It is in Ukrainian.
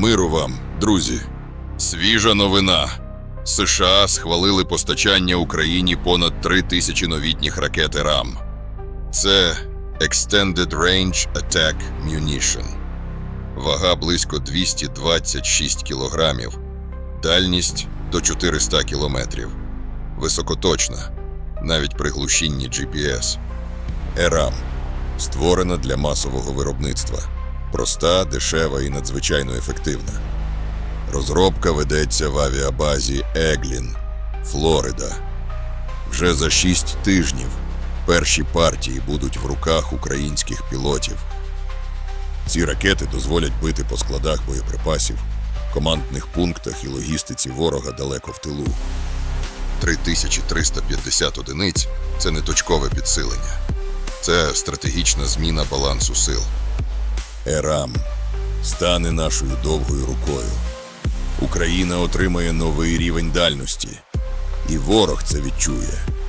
Миру вам, друзі. Свіжа новина. США схвалили постачання Україні понад 3 тисячі новітніх ракет РАМ. Це Extended Range Attack Munition. Вага близько 226 кілограмів, дальність до 400 кілометрів. Високоточна, навіть при глушінні GPS. ЕРАМ створена для масового виробництва. Проста, дешева і надзвичайно ефективна. Розробка ведеться в авіабазі Еглін, Флорида. Вже за шість тижнів перші партії будуть в руках українських пілотів. Ці ракети дозволять бити по складах боєприпасів, командних пунктах і логістиці ворога далеко в тилу. 3350 одиниць це не точкове підсилення. Це стратегічна зміна балансу сил. ЕРАМ стане нашою довгою рукою. Україна отримає новий рівень дальності, і ворог це відчує.